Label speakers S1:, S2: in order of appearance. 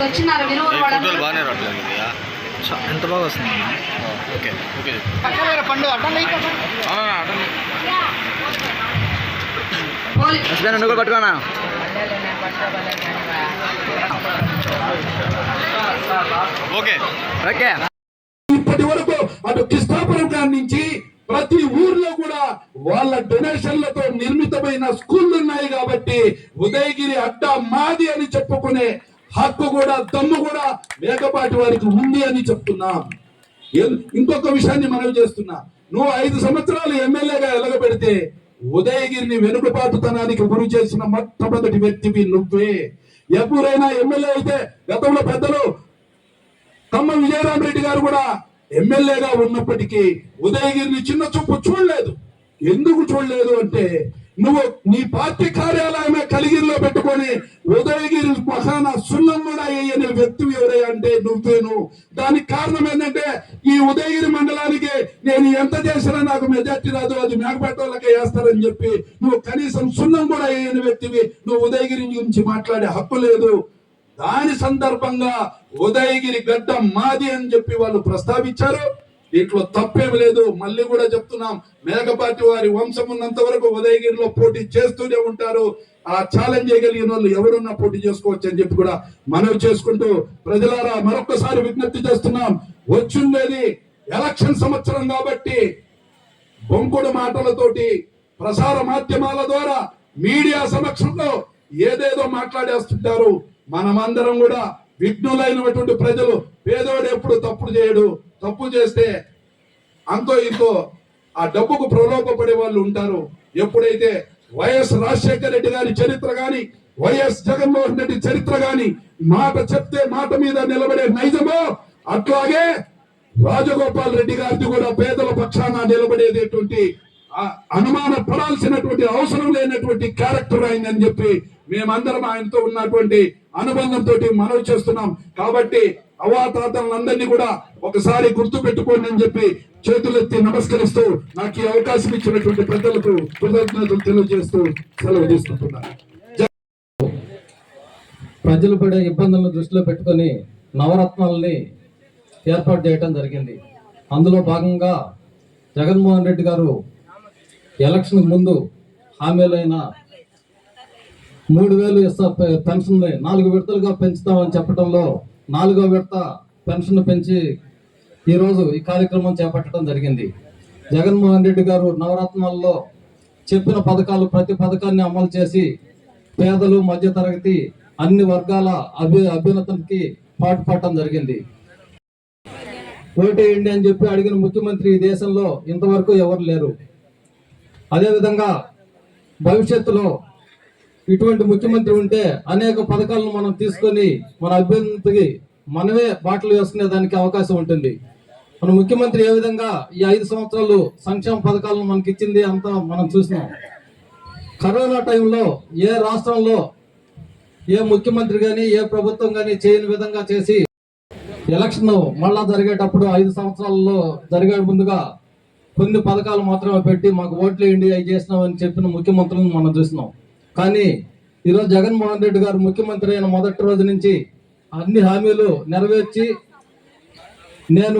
S1: వచ్చినారు మీరు
S2: బాగానే రావట్లేదు
S3: ఎంత బాగా వస్తుంది
S2: ఓకే ఓకే.
S4: పండు
S3: నువ్వు పట్టుకోనా?
S2: ఓకే.
S3: ఓకే.
S5: ఇప్పటి వరకు అటు కృష్ణాపురం కాడి నుంచి ప్రతి ఊర్లో కూడా వాళ్ళ డొనేషన్లతో నిర్మితమైన స్కూళ్ళు ఉన్నాయి కాబట్టి ఉదయగిరి అడ్డ మాది అని చెప్పుకునే హక్కు కూడా దమ్ము కూడా మేకపాటి వారికి ఉంది అని చెప్తున్నాం. ఇంకొక విషయాన్ని మనం చేస్తున్నా. నువ్వు ఐదు సంవత్సరాలు ఎమ్మెల్యేగా ఎలగబెడితే ఉదయగిరిని వెనుకబాటుతనానికి గురి చేసిన మొట్టమొదటి వ్యక్తివి నువ్వే. ఎప్పుడైనా ఎమ్మెల్యే అయితే గతంలో పెద్దలు తమ్మ విజయరామరెడ్డి గారు కూడా ఎమ్మెల్యేగా ఉన్నప్పటికీ ఉదయగిరిని చిన్న చూపు చూడలేదు. ఎందుకు చూడలేదు అంటే నువ్వు నీ పార్టీ కార్యాలయమే కలిగిరిలో పెట్టుకొని ఉదయగిరి మహాన సున్నం కూడా వేయని వ్యక్తి ఎవరే అంటే నువ్వేను. దానికి కారణం ఏంటంటే ఈ ఉదయగిరి మండలానికి నేను ఎంత చేసినా నాకు మెజార్టీ రాదు అది మేకపేట వాళ్ళకే వేస్తారని చెప్పి నువ్వు కనీసం సున్నం కూడా వేయని వ్యక్తివి నువ్వు ఉదయగిరి గురించి మాట్లాడే హక్కు లేదు. దాని సందర్భంగా ఉదయగిరి గడ్డ మాది అని చెప్పి వాళ్ళు ప్రస్తావించారు. దీంట్లో తప్పేం లేదు. మళ్ళీ కూడా చెప్తున్నాం. మేకపాటి వారి వంశం ఉన్నంత వరకు ఉదయగిరిలో పోటీ చేస్తూనే ఉంటారు. ఆ ఛాలెంజ్ చేయగలిగిన వాళ్ళు ఎవరున్నా పోటీ చేసుకోవచ్చు అని చెప్పి కూడా మనవి చేసుకుంటూ ప్రజలారా మరొకసారి విజ్ఞప్తి చేస్తున్నాం. వచ్చుండేది ఎలక్షన్ సంవత్సరం కాబట్టి బొంకుడు మాటలతోటి ప్రసార మాధ్యమాల ద్వారా మీడియా సమక్షంలో ఏదేదో మాట్లాడేస్తుంటారు. మనమందరం కూడా విఘ్నులైనటువంటి ప్రజలు. పేదోడు ఎప్పుడు తప్పుడు చేయడు. తప్పు చేస్తే అంతో ఇంతో ఆ డబ్బుకు ప్రలోభపడే వాళ్ళు ఉంటారు. ఎప్పుడైతే వైఎస్ రాజశేఖర రెడ్డి గారి చరిత్ర గాని వైఎస్ జగన్మోహన్ రెడ్డి చరిత్ర గాని మాట చెప్తే మాట మీద నిలబడే నైజమో అట్లాగే రాజగోపాల్ రెడ్డి గారిది కూడా పేదల పక్షాన నిలబడేటటువంటి అనుమాన పడాల్సినటువంటి అవసరం లేనటువంటి క్యారెక్టర్ అయిందని చెప్పి మేమందరం ఆయనతో ఉన్నటువంటి అనుబంధంతో మనవి చేస్తున్నాం. కాబట్టి అవాతాతలందరినీ కూడా ఒకసారి గుర్తు పెట్టుకోండి అని చెప్పి చేతులెత్తి నమస్కరిస్తూ నాకు ఈ అవకాశం ఇచ్చినటువంటి పెద్దలకు కృతజ్ఞతలు తెలియజేస్తూ సెలవు తీసుకుంటున్నాను.
S6: ప్రజలు పడే ఇబ్బందులను దృష్టిలో పెట్టుకొని నవరత్నాలని ఏర్పాటు చేయడం జరిగింది. అందులో భాగంగా జగన్మోహన్ రెడ్డి గారు ఎలక్షన్కు ముందు హామీలైన మూడు వేలు ఇస్తా పె- పెన్షన్ నాలుగు విడతలుగా పెంచుతామని చెప్పడంలో నాలుగో విడత పెన్షన్ పెంచి ఈరోజు ఈ కార్యక్రమం చేపట్టడం జరిగింది. జగన్మోహన్ రెడ్డి గారు నవరత్నాల్లో చెప్పిన పథకాలు ప్రతి పథకాన్ని అమలు చేసి పేదలు మధ్యతరగతి అన్ని వర్గాల అభి అభ్యున్నతికి పాటుపడటం జరిగింది. ఓటేయండి అని చెప్పి అడిగిన ముఖ్యమంత్రి ఈ దేశంలో ఇంతవరకు ఎవరు లేరు. అదేవిధంగా భవిష్యత్తులో ఇటువంటి ముఖ్యమంత్రి ఉంటే అనేక పథకాలను మనం తీసుకొని మన అభ్యర్థికి మనమే బాటలు వేసుకునే దానికి అవకాశం ఉంటుంది. మన ముఖ్యమంత్రి ఏ విధంగా ఈ ఐదు సంవత్సరాలు సంక్షేమ పథకాలను మనకి ఇచ్చింది అంతా మనం చూసినాం. కరోనా టైంలో ఏ రాష్ట్రంలో ఏ ముఖ్యమంత్రి కానీ ఏ ప్రభుత్వం కానీ చేయని విధంగా చేసి ఎలక్షన్ మళ్ళా జరిగేటప్పుడు ఐదు సంవత్సరాల్లో జరిగే ముందుగా కొన్ని పథకాలు మాత్రమే పెట్టి మాకు ఓట్లు వేయండి అవి చేసినామని చెప్పిన ముఖ్యమంత్రులను మనం చూసినాం. కానీ ఈరోజు జగన్మోహన్ రెడ్డి గారు ముఖ్యమంత్రి అయిన మొదటి రోజు నుంచి అన్ని హామీలు నెరవేర్చి నేను